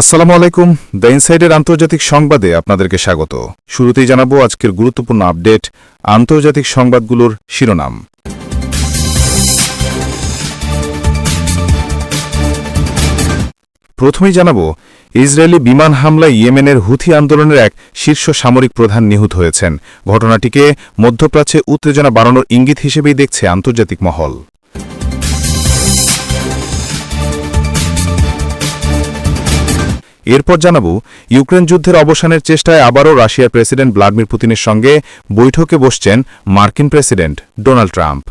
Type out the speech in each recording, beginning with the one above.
আসসালামু আলাইকুম। দ্য ইনসাইডের আন্তর্জাতিক সংবাদে আপনাদেরকে স্বাগত। শুরুতেই জানাব আজকের গুরুত্বপূর্ণ আপডেট, আন্তর্জাতিক সংবাদগুলোর শিরোনাম। প্রথমেই জানাব, ইসরায়েলি বিমান হামলায় ইয়েমেনের হুথি আন্দোলনের এক শীর্ষ সামরিক প্রধান নিহত হয়েছেন। ঘটনাটিকে মধ্যপ্রাচ্যে উত্তেজনা বাড়ানোর ইঙ্গিত হিসেবেই দেখছে আন্তর্জাতিক মহল। এরপর জানাব, ইউক্রেন যুদ্ধের অবসানের চেষ্টায় আবারও রাশিয়ার প্রেসিডেন্ট ভ্লাদিমির পুতিনের সঙ্গে বৈঠকে বসছেন মার্কিন প্রেসিডেন্ট ডোনাল্ড ট্রাম্প।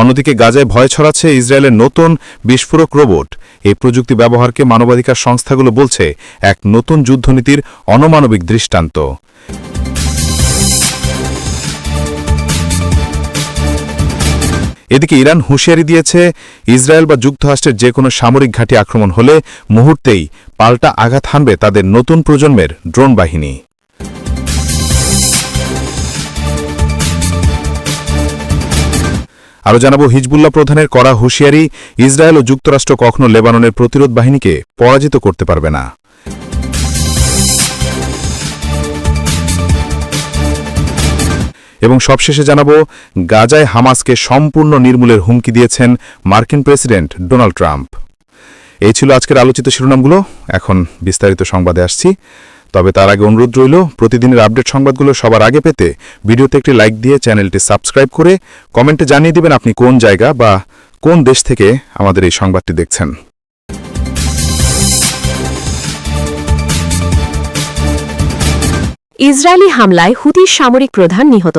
অন্যদিকে গাজায় ভয় ছড়াচ্ছে ইসরায়েলের নতুন বিস্ফোরক রোবট। এই প্রযুক্তি ব্যবহারকে মানবাধিকার সংস্থাগুলো বলছে এক নতুন যুদ্ধনীতির অনমানবিক দৃষ্টান্ত। এদিকে ইরান হুঁশিয়ারি দিয়েছে, ইসরায়েল বা যুক্তরাষ্ট্রের যে কোনো সামরিক ঘাঁটি আক্রমণ হলে মুহূর্তেই পাল্টা আঘাত হানবে তাদের নতুন প্রজন্মের ড্রোন বাহিনী। আরও জানাব, হিজবুল্লাহ প্রধানের করা হুঁশিয়ারি, ইসরায়েল ও যুক্তরাষ্ট্র কখনো লেবাননের প্রতিরোধ বাহিনীকে পরাজিত করতে পারবে না। এবং সবশেষে জানাব, গাজায় হামাসকে সম্পূর্ণ নির্মূলের হুমকি দিয়েছেন মার্কিন প্রেসিডেন্ট ডোনাল্ড ট্রাম্প। এই ছিল আজকের আলোচিত শিরোনামগুলো। এখন বিস্তারিত সংবাদে আসছি। তবে তার আগে অনুরোধ রইল, প্রতিদিনের আপডেট সংবাদগুলো সবার আগে পেতে ভিডিওতে একটি লাইক দিয়ে চ্যানেলটি সাবস্ক্রাইব করে কমেন্টে জানিয়ে দিবেন আপনি কোন জায়গা বা কোন দেশ থেকে আমাদের এই সংবাদটি দেখছেন। ইসরায়েলি হামলায় হুতির সামরিক প্রধান নিহত।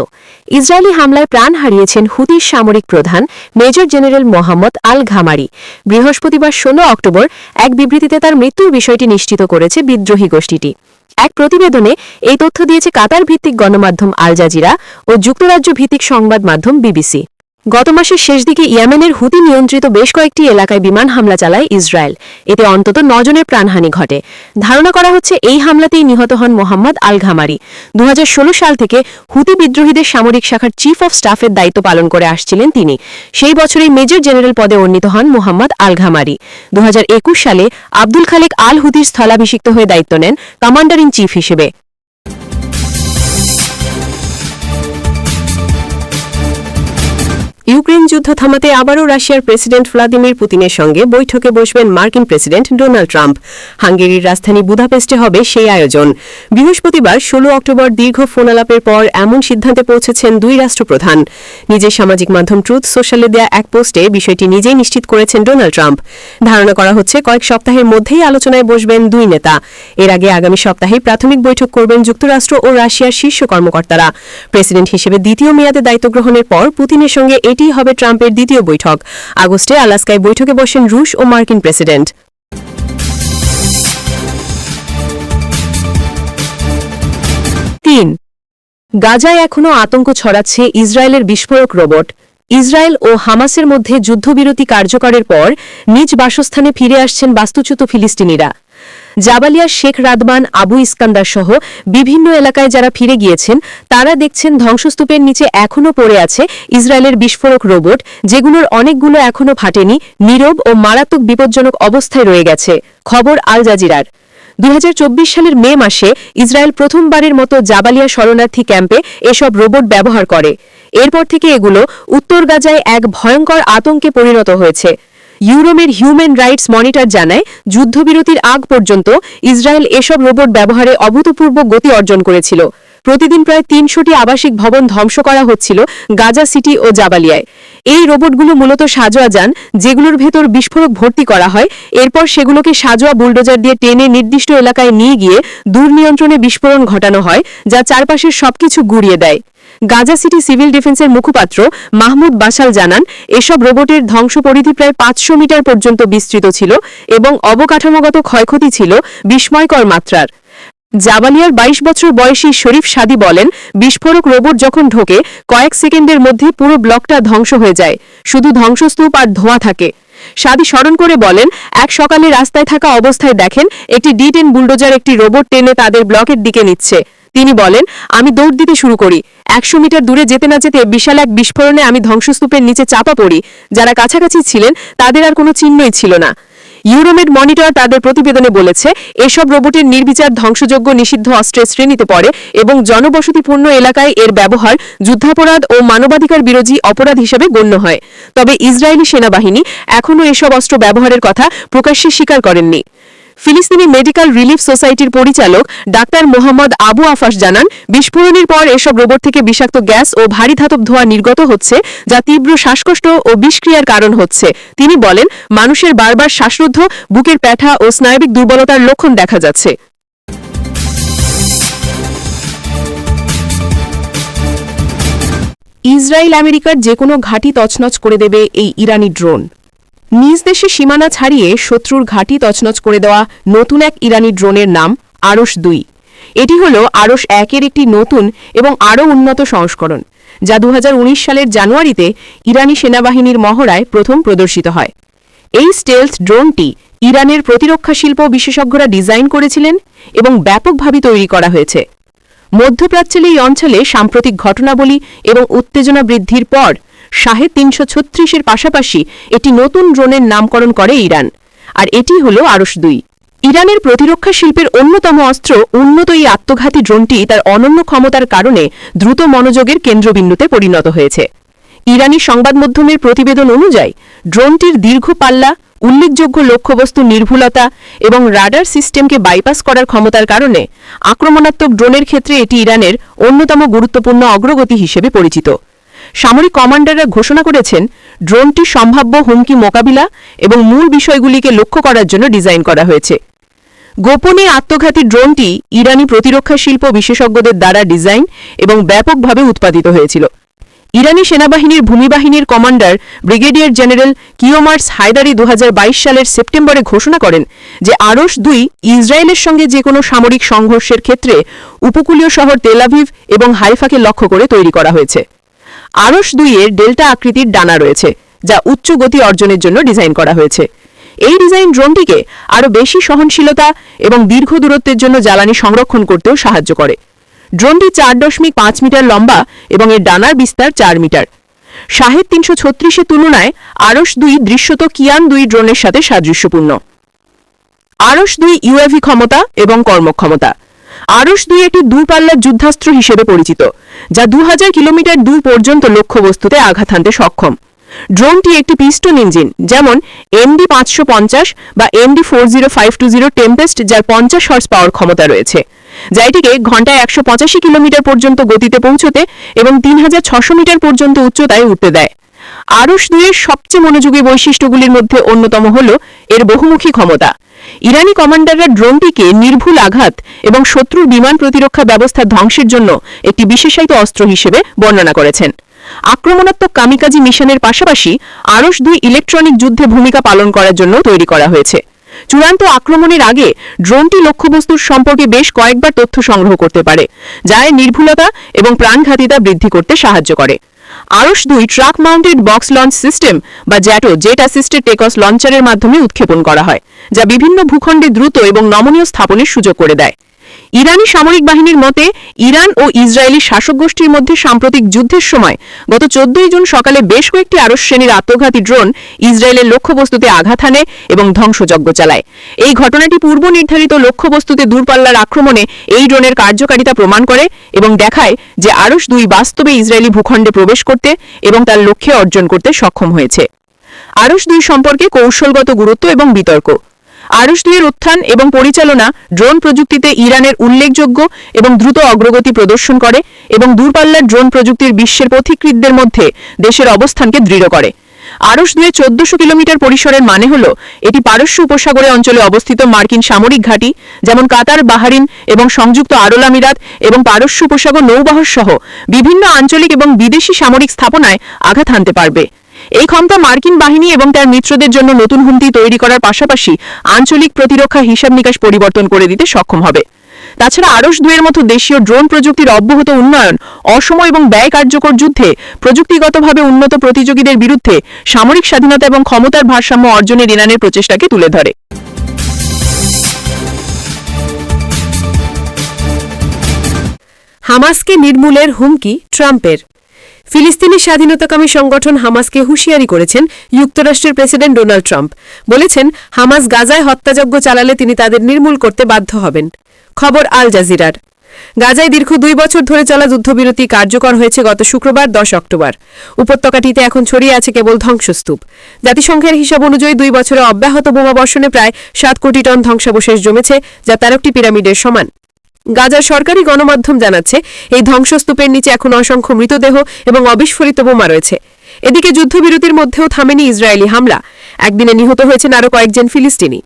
ইসরায়েলি হামলায় প্রাণ হারিয়েছেন হুতির সামরিক প্রধান major general Mohammad al Ghamari বৃহস্পতিবার ১৬ অক্টোবর এক বিবৃতিতে তার মৃত্যুর বিষয়টি নিশ্চিত করেছে বিদ্রোহী গোষ্ঠীটি। এক প্রতিবেদনে এই তথ্য দিয়েছে কাতার ভিত্তিক গণমাধ্যম আল জাজিরা ও যুক্তরাজ্য ভিত্তিক সংবাদ মাধ্যম বিবিসি। গত মাসের শেষ দিকে ইয়েমেনের হুতি নিয়ন্ত্রিত বেশ কয়েকটি এলাকায় বিমান হামলা চালায় ইসরায়েল। এতে অন্তত নজনের প্রাণহানি ঘটে। ধারণা করা হচ্ছে এই হামলাতেই নিহত হন মোহাম্মদ আল ঘামারি দু হাজার ষোলো সাল থেকে হুতি বিদ্রোহীদের সামরিক শাখার চিফ অফ স্টাফের দায়িত্ব পালন করে আসছিলেন তিনি। সেই বছরই মেজর জেনারেল পদে উন্নীত হন মোহাম্মদ আল ঘামারি দু হাজার একুশ সালে আব্দুল খালেক আল হুতির স্থলাভিষিক্ত হয়ে দায়িত্ব নেন কমান্ডার ইন চিফ হিসেবে। ইউক্রেন যুদ্ধ থামাতে আবারও রাশিয়ার প্রেসিডেন্ট ভ্লাদিমির পুতিনের সঙ্গে বৈঠকে বসবেন মার্কিন প্রেসিডেন্ট ডোনাল্ড ট্রাম্প। হাঙ্গেরির রাজধানী বুদাপেস্টে হবে সেই আয়োজন। বৃহস্পতিবার ১৬ অক্টোবর দীর্ঘ ফোনালাপের পর এমন সিদ্ধান্তে পৌঁছেছেন দুই রাষ্ট্রপ্রধান। নিজের সামাজিক মাধ্যম ট্রুথ সোশ্যালে দেয়া এক পোস্টে বিষয়টি নিজেই নিশ্চিত করেছেন ডোনাল্ড ট্রাম্প। ধারণা করা হচ্ছে কয়েক সপ্তাহের মধ্যেই আলোচনায় বসবেন দুই নেতা। এর আগে আগামী সপ্তাহে প্রাথমিক বৈঠক করবেন যুক্তরাষ্ট্র ও রাশিয়ার শীর্ষ কর্মকর্তারা। প্রেসিডেন্ট হিসেবে দ্বিতীয় মেয়াদে দায়িত্ব গ্রহণের পর পুতিনের সঙ্গে এটিই হবে ট্রাম্পের দ্বিতীয় বৈঠক। আগস্টে আলাস্কায় বৈঠকে বসেন রুশ ও মার্কিন প্রেসিডেন্ট। তিন, গাজায় এখনও আতঙ্ক ছড়াচ্ছে ইসরায়েলের বিস্ফোরক রোবট। ইসরায়েল ও হামাসের মধ্যে যুদ্ধবিরতি কার্যকরের পর নিজ বাসস্থানে ফিরে আসছেন বাস্তুচ্যুত ফিলিস্তিনিরা। জাবালিয়ার শেখ রাদমান আবু ইস্কান্দার সহ বিভিন্ন এলাকায় যারা ফিরে গিয়েছেন, তারা দেখছেন ধ্বংসস্তূপের নিচে এখনও পড়ে আছে ইসরায়েলের বিস্ফোরক রোবট, যেগুলোর অনেকগুলো এখনও ফাটেনি, নীরব ও মারাত্মক বিপজ্জনক অবস্থায় রয়ে গেছে। খবর আল জাজিরার। দুই হাজার চব্বিশ সালের মে মাসে ইসরায়েল প্রথমবারের মতো জাবালিয়া শরণার্থী ক্যাম্পে এসব রোবট ব্যবহার করে। এরপর থেকে এগুলো উত্তর গাজায় এক ভয়ঙ্কর আতঙ্কে পরিণত হয়েছে। ইউরোমের হিউম্যান রাইটস মনিটর জানায়, যুদ্ধবিরতির আগ পর্যন্ত ইসরায়েল এসব রোবট ব্যবহারে অভূতপূর্ব গতি অর্জন করেছিল। প্রতিদিন প্রায় তিনশোটি আবাসিক ভবন ধ্বংস করা হচ্ছিল গাজা সিটি ও জাবালিয়ায়। এই রোবটগুলো মূলত সাজোয়া যান, যেগুলোর ভেতর বিস্ফোরক ভর্তি করা হয়। এরপর সেগুলোকে সাজোয়া বুলডোজার দিয়ে টেনে নির্দিষ্ট এলাকায় নিয়ে গিয়ে দূরনিয়ন্ত্রণে বিস্ফোরণ ঘটানো হয়, যা চারপাশের সবকিছু গুড়িয়ে দেয়। গাজা সিটি সিভিল ডিফেন্সের মুখপাত্র মাহমুদ বাসাল জানান, এসব রোবটের ধ্বংস পরিধি প্রায় পাঁচশো মিটার পর্যন্ত বিস্তৃত ছিল এবং অবকাঠামোগত ক্ষয়ক্ষতি ছিল বিস্ময়কর মাত্রার। জাবালিয়ার ২২ বছর বয়সী শরীফ সাদি বলেন, বিস্ফোরক রোবট যখন ঢোকে, কয়েক সেকেন্ডের মধ্যে পুরো ব্লকটা ধ্বংস হয়ে যায়। শুধু ধ্বংসস্তূপ আর ধোঁয়া থাকে। সাদি স্মরণ করে বলেন, এক সকালে রাস্তায় থাকা অবস্থায় দেখেন, একটি ডি টেন বুলডোজার একটি রোবট টেনে তাদের ব্লকের দিকে নিচ্ছে। তিনি বলেন, আমি দৌড় দিতে শুরু করি। একশো মিটার দূরে যেতে না যেতে বিশাল এক বিস্ফোরণে আমি ধ্বংসস্তূপের নিচে চাপা পড়ি। যারা কাছাকাছি ছিলেন, তাদের আর কোনো চিহ্নই ছিল না। ইউরোমেড মনিটর তাদের প্রতিবেদনে বলেছে, এসব রোবটের নির্বিচার ধ্বংসযোগ্য নিষিদ্ধ অস্ত্রের শ্রেণীতে পড়ে এবং জনবসতিপূর্ণ এলাকায় এর ব্যবহার যুদ্ধাপরাধ ও মানবাধিকার বিরোধী অপরাধ হিসেবে গণ্য হয়। তবে ইসরায়েলি সেনাবাহিনী এখনও এসব অস্ত্র ব্যবহারের কথা প্রকাশ্যে স্বীকার করেননি। ফিলিস্তিনি মেডিকেল রিলিফ সোসাইটির পরিচালক ডাক্তার মোহাম্মদ আবু আফাস জানান, বিস্ফোরণের পর এসব রোবট থেকে বিষাক্ত গ্যাস ও ভারী ধাতব ধোঁয়া নির্গত হচ্ছে, যা তীব্র শ্বাসকষ্ট ও বিষক্রিয়ার কারণ হচ্ছে। তিনি বলেন, মানুষের বারবার শ্বাসরুদ্ধ, বুকের প্যাঠা ও স্নায়বিক দুর্বলতার লক্ষণ দেখা যাচ্ছে। ইসরায়েল আমেরিকার যে কোনো ঘাঁটি তছনছ করে দেবে এই ইরানি ড্রোন। নিজ দেশে সীমানা ছাড়িয়ে শত্রুর ঘাঁটি তছনছ করে দেওয়া নতুন এক ইরানি ড্রোনের নাম আরস দুই। এটি হল আরস একের একটি নতুন এবং আরও উন্নত সংস্করণ, যা দু হাজার উনিশ সালের জানুয়ারিতে ইরানি সেনাবাহিনীর মহড়ায় প্রথম প্রদর্শিত হয়। এই স্টেলথ ড্রোনটি ইরানের প্রতিরক্ষা শিল্প বিশেষজ্ঞরা ডিজাইন করেছিলেন এবং ব্যাপকভাবে তৈরি করা হয়েছে। মধ্যপ্রাচ্যের এই অঞ্চলে সাম্প্রতিক ঘটনাবলী এবং উত্তেজনা বৃদ্ধির পর শাহে তিনশো ছত্রিশের পাশাপাশি এটি নতুন ড্রোনের নামকরণ করে ইরান। আর এটি হল আরস দুই। ইরানের প্রতিরক্ষা শিল্পের অন্যতম অস্ত্র উন্নত এই আত্মঘাতী ড্রোনটি তার অনন্য ক্ষমতার কারণে দ্রুত মনোযোগের কেন্দ্রবিন্দুতে পরিণত হয়েছে। ইরানি সংবাদ মাধ্যমের প্রতিবেদন অনুযায়ী, ড্রোনটির দীর্ঘ পাল্লা, উল্লেখযোগ্য লক্ষ্যবস্তু নির্ভুলতা এবং রাডার সিস্টেমকে বাইপাস করার ক্ষমতার কারণে আক্রমণাত্মক ড্রোনের ক্ষেত্রে এটি ইরানের অন্যতম গুরুত্বপূর্ণ অগ্রগতি হিসেবে পরিচিত। সামরিক কমান্ডাররা ঘোষণা করেছেন, ড্রোনটি সম্ভাব্য হুমকি মোকাবিলা এবং মূল বিষয়গুলিকে লক্ষ্য করার জন্য ডিজাইন করা হয়েছে। গোপনে আত্মঘাতী ড্রোনটি ইরানি প্রতিরক্ষা শিল্প বিশেষজ্ঞদের দ্বারা ডিজাইন এবং ব্যাপকভাবে উৎপাদিত হয়েছিল। ইরানি সেনাবাহিনীর ভূমিবাহিনীর commander brigadier general Kiomars Heydari দু হাজার বাইশ সালের সেপ্টেম্বরে ঘোষণা করেন যে আরস দুই ইসরায়েলের সঙ্গে যে কোনো সামরিক সংঘর্ষের ক্ষেত্রে উপকূলীয় শহর তেলাভিভ এবং হাইফাকে লক্ষ্য করে তৈরি করা হয়েছে। আরস দুইয়ের ডেল্টা আকৃতির ডানা রয়েছে, যা উচ্চ গতি অর্জনের জন্য ডিজাইন করা হয়েছে। এই ডিজাইন ড্রোনটিকে আরও বেশি সহনশীলতা এবং দীর্ঘ দূরত্বের জন্য জ্বালানি সংরক্ষণ করতেও সাহায্য করে। ড্রোনটি চার দশমিক পাঁচ মিটার লম্বা এবং এর ডানার বিস্তার চার মিটার। শাহেদ তিনশো ছত্রিশের তুলনায় আরস দুই দৃশ্যত কিয়ান দুই ড্রোনের সাথে সাদৃশ্যপূর্ণ। আরস দুই ইউএভি ক্ষমতা এবং কর্মক্ষমতা। আরস দুই একটি দূরপাল্লার যুদ্ধাস্ত্র হিসেবে পরিচিত, যা দু কিলোমিটার দূর পর্যন্ত লক্ষ্যবস্তুতে আঘাত হানতে সক্ষম। ড্রোনটি একটি পিস্টন ইঞ্জিন, যেমন এমডি পাঁচশো পঞ্চাশ বা MD four zero five two zero tempest, যার পঞ্চাশ হর্স পাওয়ার ক্ষমতা রয়েছে, যা এটিকে ঘন্টায় একশো পঁচাশি কিলোমিটার পর্যন্ত গতিতে পৌঁছতে এবং তিন হাজার ছশো মিটার পর্যন্ত উচ্চতায় উঠতে দেয়। আরস দুইয়ের সবচেয়ে মনোযোগী বৈশিষ্ট্যগুলির মধ্যে অন্যতম হল এর বহুমুখী ক্ষমতা। ইরানি কমান্ডাররা ড্রোনটিকে নির্ভুল আঘাত এবং শত্রুর বিমান প্রতিরক্ষা ব্যবস্থা ধ্বংসের জন্য একটি বিশেষায়িত অস্ত্র হিসেবে বর্ণনা করেছেন। আক্রমণাত্মক কামিকাজি মিশনের পাশাপাশি আরস দুই ইলেকট্রনিক যুদ্ধে ভূমিকা পালন করার জন্য তৈরি করা হয়েছে। চূড়ান্ত আক্রমণের আগে ড্রোনটি লক্ষ্যবস্তুর সম্পর্কে বেশ কয়েকবার তথ্য সংগ্রহ করতে পারে, যা নির্ভুলতা এবং প্রাণঘাতিতা বৃদ্ধি করতে সাহায্য করে। আরস দুই truck mounted box launch system বা জ্যাটো, জেট অ্যাসিস্টেড টেকস লঞ্চারের মাধ্যমে উৎক্ষেপণ করা হয়, যা বিভিন্ন ভূখণ্ডে দ্রুত এবং নমনীয় স্থাপনের সুযোগ করে দেয়। ইরানি সামরিক বাহিনীর মতে, ইরান ও ইসরায়েলি শাসক গোষ্ঠীর মধ্যে সাম্প্রতিক যুদ্ধের সময় গত চোদ্দই জুন সকালে বেশ কয়েকটি আরস শ্রেণির আত্মঘাতী ড্রোন ইসরায়েলের লক্ষ্যবস্তুতে আঘাত হানে এবং ধ্বংসযজ্ঞ চালায়। এই ঘটনাটি পূর্ব নির্ধারিত লক্ষ্যবস্তুতে দূরপাল্লার আক্রমণে এই ড্রোনের কার্যকারিতা প্রমাণ করে এবং দেখায় যে আরস দুই বাস্তবে ইসরায়েলি ভূখণ্ডে প্রবেশ করতে এবং তার লক্ষ্যে অর্জন করতে সক্ষম হয়েছে। আরস দুই সম্পর্কে কৌশলগত গুরুত্ব এবং বিতর্ক। আরস দুইয়ের উত্থান এবং পরিচালনা ড্রোন প্রযুক্তিতে ইরানের উল্লেখযোগ্য এবং দ্রুত অগ্রগতি প্রদর্শন করে এবং দূরপাল্লার ড্রোন প্রযুক্তির বিশ্বের পথিকৃতদের মধ্যে দেশের অবস্থানকে দৃঢ় করে। আরস দুয়ে চোদ্দশো কিলোমিটার পরিসরের মানে হল এটি পারস্য উপসাগরে অঞ্চলে অবস্থিত মার্কিন সামরিক ঘাঁটি, যেমন কাতার, বাহারিন এবং সংযুক্ত আরল আমিরাত এবং পারস্য উপসাগর নৌবাহর সহ বিভিন্ন আঞ্চলিক এবং বিদেশি সামরিক স্থাপনায় আঘাত হানতে পারবে। এই ক্ষমতা মার্কিন বাহিনী এবং তার মিত্রদের জন্য নতুন হুমকি তৈরি করার পাশাপাশি আঞ্চলিক প্রতিরক্ষা হিসাব নিকাশ পরিবর্তন করে দিতে সক্ষম হবে। তাছাড়া আরস দুয়ের মতো দেশীয় ড্রোন প্রযুক্তির অব্যাহত উন্নয়ন, অসময় এবং ব্যয় কার্যকর যুদ্ধে প্রযুক্তিগতভাবে উন্নত প্রতিযোগীদের বিরুদ্ধে সামরিক স্বাধীনতা এবং ক্ষমতার ভারসাম্য অর্জনের ইরানের প্রচেষ্টাকে তুলে ধরে। হামাসকে নির্মূলের হুমকি ট্রাম্পের। ফিলিস্তিনি স্বাধীনতাকামী সংগঠন হামাসকে হুঁশিয়ারি করেছেন যুক্তরাষ্ট্রের প্রেসিডেন্ট ডোনাল্ড ট্রাম্প। বলেছেন, হামাস গাজায় হত্যাযজ্ঞ চালালে তিনি তাদের নির্মূল করতে বাধ্য হবেন। খবর আল জাজিরার। গাজায় দীর্ঘ দুই বছর ধরে চলা যুদ্ধবিরতি কার্যকর হয়েছে গত শুক্রবার, দশ অক্টোবর। উপত্যকাটিতে এখন ছড়িয়ে আছে কেবল ধ্বংসস্তূপ। জাতিসংঘের হিসাব অনুযায়ী দুই বছরে অব্যাহত বোমাবর্ষণে প্রায় সাত কোটি টন ধ্বংসাবশেষ জমেছে, যা তেরোটি পিরামিডের সমান। গাজার সরকারি গণমাধ্যম জানাচ্ছে, এই ধ্বংসস্তূপের নিচে এখন অসংখ্য মৃতদেহ এবং অবিস্ফোরিত বোমা রয়েছে। এদিকে যুদ্ধবিরতির মধ্যেও থামেনি ইসরায়েলি হামলা। একদিনে নিহত হয়েছেন আরও কয়েকজন ফিলিস্তিনি।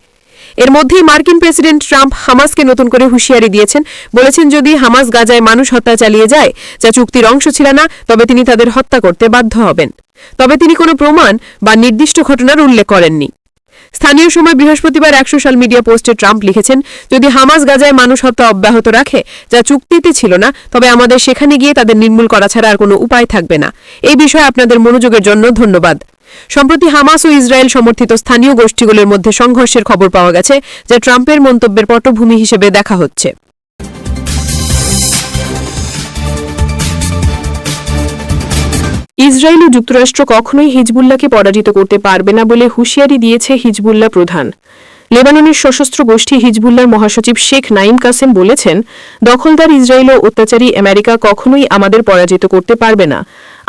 এর মধ্যেই মার্কিন প্রেসিডেন্ট ট্রাম্প হামাসকে নতুন করে হুঁশিয়ারি দিয়েছেন। বলেছেন, যদি হামাস গাজায় মানুষ হত্যা চালিয়ে যায়, যা চুক্তির অংশ ছিল না, তবে তিনি তাদের হত্যা করতে বাধ্য হবেন। তবে তিনি কোনো প্রমাণ বা নির্দিষ্ট ঘটনার উল্লেখ করেননি। স্থানীয় সময় বৃহস্পতিবার এক সোশ্যাল মিডিয়া পোস্টে ট্রাম্প লিখেছেন, যদি হামাস গাজায় মানুষ হত্যা অব্যাহত রাখে, যা চুক্তিতে ছিল না, তবে আমাদের সেখানে গিয়ে তাদের নির্মূল করা ছাড়া আর কোনো উপায় থাকবে না। এই বিষয়ে আপনাদের মনোযোগের জন্য ধন্যবাদ। সম্প্রতি হামাস ও ইসরায়েল সমর্থিত স্থানীয় গোষ্ঠীগুলোর মধ্যে সংঘর্ষের খবর পাওয়া গেছে, যা ট্রাম্পের মন্তব্যের পটভূমি হিসেবে দেখা হচ্ছে। ইসরায়েল ও যুক্তরাষ্ট্র কখনোই হিজবুল্লাহকে পরাজিত করতে পারবে না বলে হুঁশিয়ারি দিয়েছে হিজবুল্লাহ প্রধান। লেবাননের সশস্ত্র গোষ্ঠী হিজবুল্লাহর মহাসচিব শেখ নাইম কাসেম বলেছেন, দখলদার ইসরায়েল ও অত্যাচারী আমেরিকা কখনোই আমাদের পরাজিত করতে পারবে না।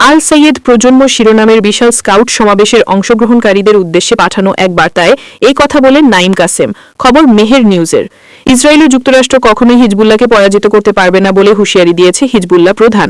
আল সৈয়দ প্রজন্ম শিরোনামের বিশাল স্কাউট সমাবেশের অংশগ্রহণকারীদের উদ্দেশ্যে পাঠানো এক বার্তায় এই কথা বলেন নাইম কাসেম। খবর মেহের নিউজের। ইসরায়েল ও যুক্তরাষ্ট্র কখনোই হিজবুল্লাহকে পরাজিত করতে পারবে না বলে হুঁশিয়ারি দিয়েছে হিজবুল্লাহ প্রধান।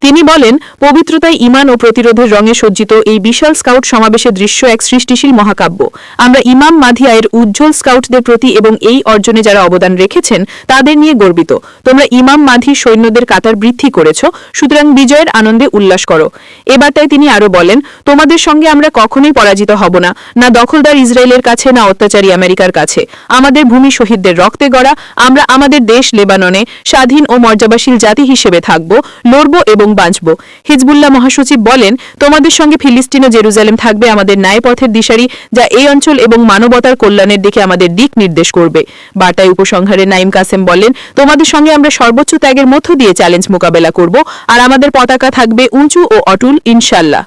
তিনি বলেন, পবিত্রতায় ইমান ও প্রতিরোধের রঙে সজ্জিত এই বিশাল স্কাউট সমাবেশের দৃশ্য এক সৃষ্টিশীল মহাকাব্য। আমরা ইমাম মাধিয়ায়ের উজ্জ্বল স্কাউটদের প্রতি এবং এই অর্জনে যারা অবদান রেখেছেন, তাদের নিয়ে গর্বিত। তোমরা ইমাম মাধি সৈন্যদের কাতার বৃদ্ধি করেছ, সুতরাং বিজয়ের আনন্দে উল্লাস করো। এ বার্তায় তিনি আরও বলেন, তোমাদের সঙ্গে আমরা কখনোই পরাজিত হব না না দখলদার ইসরায়েলের কাছে, না অত্যাচারী আমেরিকার কাছে। আমাদের ভূমি শহীদদের রক্তে গড়া আমরা আমাদের দেশ লেবাননে স্বাধীন ও মর্যাদাশীল জাতি হিসেবে থাকব, লড়ব এবং বাঁচব। হিজবুল্লাহ মহাসচিব বলেন, তোমাদের সঙ্গে ফিলিস্তিন ও জেরুজালেম থাকবে আমাদের ন্যায় পথের দিশারি, যা এই অঞ্চল এবং মানবতার কল্যাণের দিকে আমাদের দিক নির্দেশ করবে। বার্তায় উপসংহারে নাইম কাসেম বলেন, তোমাদের সঙ্গে আমরা সর্বোচ্চ ত্যাগের মধ্য দিয়ে চ্যালেঞ্জ মোকাবেলা করব, আর আমাদের পতাকা থাকবে উঁচু ও অটুল ইনশাল্লাহ